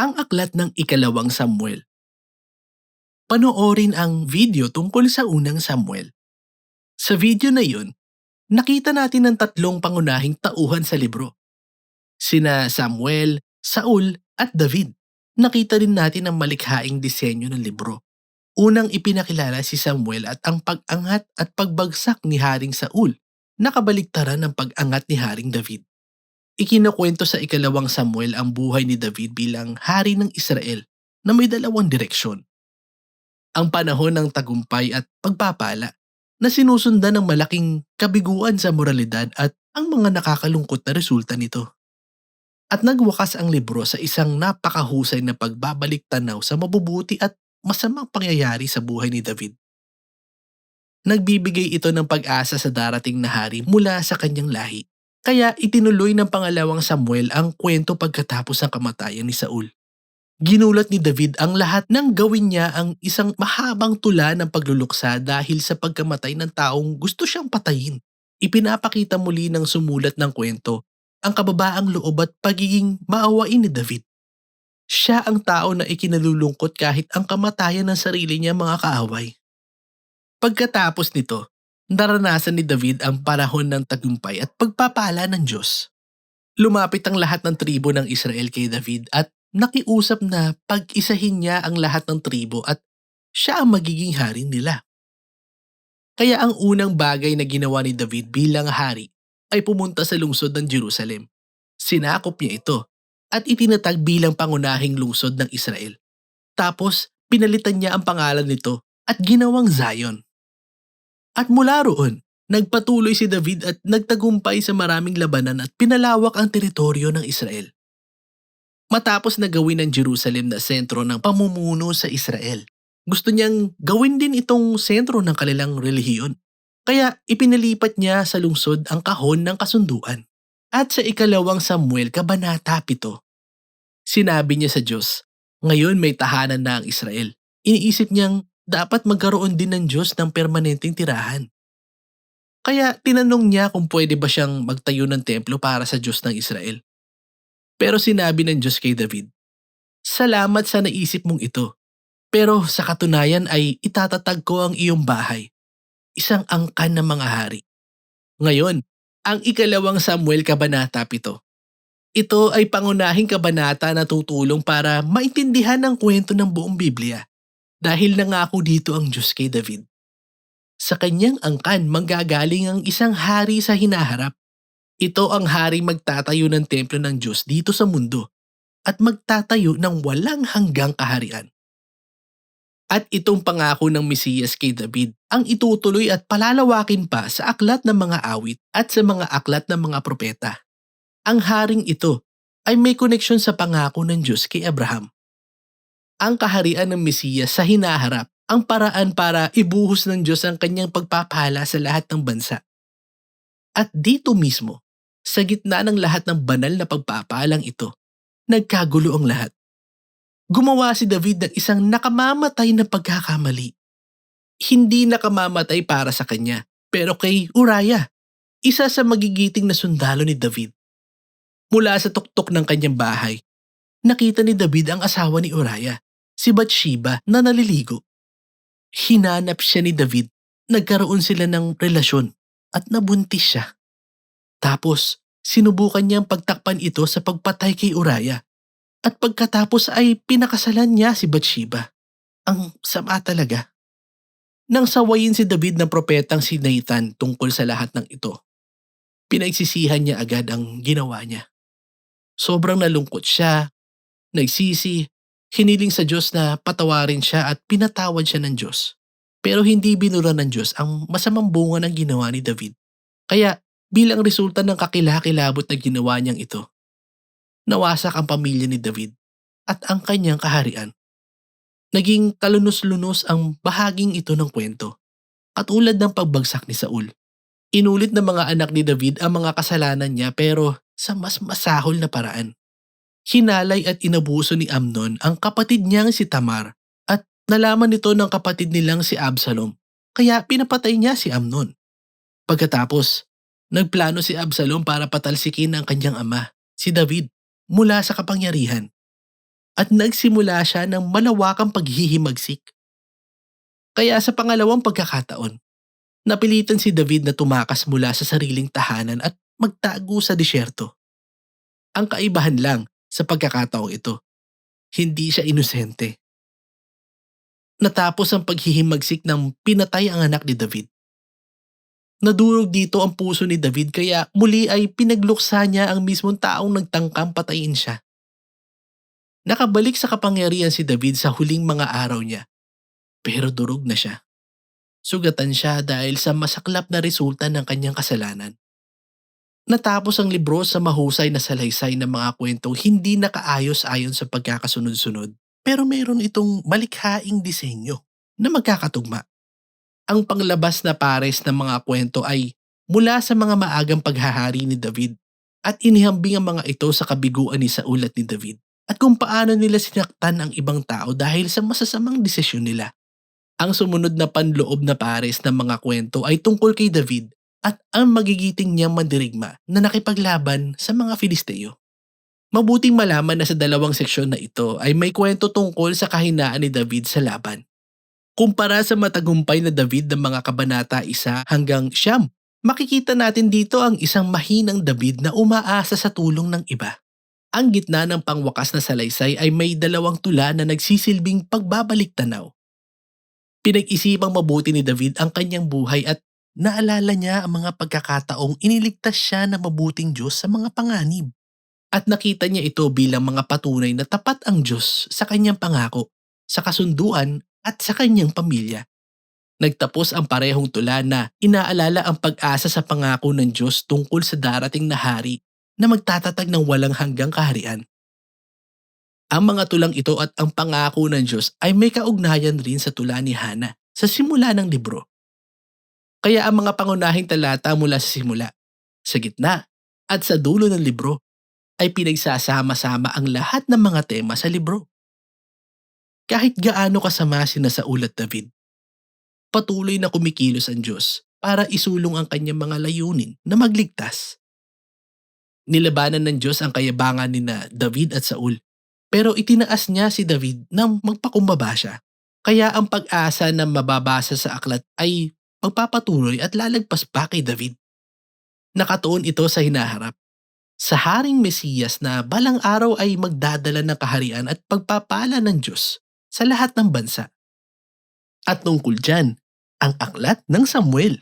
ang aklat ng ikalawang Samuel. Panoorin ang video tungkol sa unang Samuel. Sa video na yun, nakita natin ang tatlong pangunahing tauhan sa libro. Sina Samuel, Saul at David. Nakita din natin ang malikhaing disenyo ng libro. Unang ipinakilala si Samuel at ang pag-angat at pagbagsak ni Haring Saul, nakabaliktaran ng pag-angat ni Haring David. Ikinakwento sa ikalawang Samuel ang buhay ni David bilang hari ng Israel na may dalawang direksyon. Ang panahon ng tagumpay at pagpapala na sinusundan ng malaking kabiguan sa moralidad at ang mga nakakalungkot na resulta nito. At nagwakas ang libro sa isang napakahusay na pagbabalik tanaw sa mabubuti at masamang pangyayari sa buhay ni David. Nagbibigay ito ng pag-asa sa darating na hari mula sa kanyang lahi. Kaya itinuloy ng pangalawang Samuel ang kwento pagkatapos ng kamatayan ni Saul. Ginulat ni David ang lahat ng gawin niya ang isang mahabang tula ng pagluluksa dahil sa pagkamatay ng taong gusto siyang patayin. Ipinapakita muli ng sumulat ng kwento ang kababaang loob at pagiging maawain ni David. Siya ang tao na ikinalulungkot kahit ang kamatayan ng sarili niya mga kaaway. Pagkatapos nito, naranasan ni David ang panahon ng tagumpay at pagpapala ng Diyos. Lumapit ang lahat ng tribo ng Israel kay David at nakiusap na pag-isahin niya ang lahat ng tribo at siya ang magiging hari nila. Kaya ang unang bagay na ginawa ni David bilang hari ay pumunta sa lungsod ng Jerusalem. Sinakop niya ito at itinatag bilang pangunahing lungsod ng Israel. Tapos pinalitan niya ang pangalan nito at ginawang Zion. At mula roon, nagpatuloy si David at nagtagumpay sa maraming labanan at pinalawak ang teritoryo ng Israel. Matapos na gawin ng Jerusalem na sentro ng pamumuno sa Israel, gusto niyang gawin din itong sentro ng kanilang relihiyon. Kaya ipinalipat niya sa lungsod ang kahon ng kasunduan. At sa ikalawang Samuel, Kabanata 7, sinabi niya sa Diyos, ngayon may tahanan na ang Israel. Iniisip niyang dapat magkaroon din ng Diyos ng permanenteng tirahan. Kaya tinanong niya kung pwede ba siyang magtayo ng templo para sa Diyos ng Israel. Pero sinabi ng Diyos kay David, Salamat sa naisip mong ito. Pero sa katunayan ay itatatag ko ang iyong bahay isang angkan ng mga hari. Ngayon, ang ikalawang Samuel Kabanata 7. Ito ay pangunahing kabanata na tutulong para maintindihan ang kwento ng buong Biblia dahil nangako dito ang Diyos kay David. Sa kanyang angkan manggagaling ang isang hari sa hinaharap. Ito ang hari magtatayo ng templo ng Diyos dito sa mundo at magtatayo ng walang hanggang kaharian. At itong pangako ng Mesiyas kay David ang itutuloy at palalawakin pa sa aklat ng mga awit at sa mga aklat ng mga propeta. Ang haring ito ay may koneksyon sa pangako ng Diyos kay Abraham. Ang kaharian ng Mesiyas sa hinaharap ang paraan para ibuhos ng Diyos ang kanyang pagpapala sa lahat ng bansa. At dito mismo, sa gitna ng lahat ng banal na pagpapalang ito, nagkagulo ang lahat gumawa si David ng isang nakamamatay na pagkakamali. Hindi nakamamatay para sa kanya, pero kay Uriah, isa sa magigiting na sundalo ni David. Mula sa tuktok ng kanyang bahay, nakita ni David ang asawa ni Uriah, si Bathsheba na naliligo. Hinanap siya ni David, nagkaroon sila ng relasyon at nabuntis siya. Tapos, sinubukan niyang pagtakpan ito sa pagpatay kay Uriah at pagkatapos ay pinakasalan niya si Bathsheba. Ang sama talaga. Nang sawayin si David ng propetang si Nathan tungkol sa lahat ng ito, pinagsisihan niya agad ang ginawa niya. Sobrang nalungkot siya, nagsisi, hiniling sa Diyos na patawarin siya at pinatawad siya ng Diyos. Pero hindi binura ng Diyos ang masamang bunga ng ginawa ni David. Kaya bilang resulta ng kakilakilabot na ginawa niyang ito, nawasak ang pamilya ni David at ang kanyang kaharian. Naging kalunos-lunos ang bahaging ito ng kwento, katulad ng pagbagsak ni Saul. Inulit ng mga anak ni David ang mga kasalanan niya pero sa mas masahol na paraan. Hinalay at inabuso ni Amnon ang kapatid niyang si Tamar at nalaman nito ng kapatid nilang si Absalom kaya pinapatay niya si Amnon. Pagkatapos, nagplano si Absalom para patalsikin ang kanyang ama, si David mula sa kapangyarihan. at nagsimula siya ng malawakang paghihimagsik. Kaya sa pangalawang pagkakataon, napilitan si David na tumakas mula sa sariling tahanan at magtago sa disyerto. Ang kaibahan lang sa pagkakataong ito, hindi siya inosente. Natapos ang paghihimagsik ng pinatay ang anak ni David. Nadurog dito ang puso ni David kaya muli ay pinagluksa niya ang mismong taong nagtangkang patayin siya. Nakabalik sa kapangyarihan si David sa huling mga araw niya, pero durog na siya. Sugatan siya dahil sa masaklap na resulta ng kanyang kasalanan. Natapos ang libro sa mahusay na salaysay ng mga kwentong hindi nakaayos ayon sa pagkakasunod-sunod pero meron itong malikhaing disenyo na magkakatugma. Ang panglabas na pares ng mga kwento ay mula sa mga maagang paghahari ni David at inihambing ang mga ito sa kabiguan ni Saul at ni David at kung paano nila sinaktan ang ibang tao dahil sa masasamang desisyon nila. Ang sumunod na panloob na pares ng mga kwento ay tungkol kay David at ang magigiting niyang mandirigma na nakipaglaban sa mga Filisteo. Mabuting malaman na sa dalawang seksyon na ito ay may kwento tungkol sa kahinaan ni David sa laban. Kumpara sa matagumpay na David ng mga kabanata isa hanggang siyam, makikita natin dito ang isang mahinang David na umaasa sa tulong ng iba. Ang gitna ng pangwakas na salaysay ay may dalawang tula na nagsisilbing pagbabalik tanaw. Pinag-isipang mabuti ni David ang kanyang buhay at naalala niya ang mga pagkakataong iniligtas siya ng mabuting Diyos sa mga panganib. At nakita niya ito bilang mga patunay na tapat ang Diyos sa kanyang pangako, sa kasunduan at sa kanyang pamilya. Nagtapos ang parehong tula na inaalala ang pag-asa sa pangako ng Diyos tungkol sa darating na hari na magtatatag ng walang hanggang kaharian. Ang mga tulang ito at ang pangako ng Diyos ay may kaugnayan rin sa tula ni Hana sa simula ng libro. Kaya ang mga pangunahing talata mula sa simula, sa gitna, at sa dulo ng libro ay pinagsasama-sama ang lahat ng mga tema sa libro kahit gaano kasama sina Saul at David. Patuloy na kumikilos ang Diyos para isulong ang kanyang mga layunin na magligtas. Nilabanan ng Diyos ang kayabangan ni na David at Saul, pero itinaas niya si David nang magpakumbaba siya. Kaya ang pag-asa na mababasa sa aklat ay magpapatuloy at lalagpas pa kay David. Nakatuon ito sa hinaharap sa Haring Mesiyas na balang araw ay magdadala ng kaharian at pagpapala ng Diyos sa lahat ng bansa. At tungkol dyan, ang aklat ng Samuel.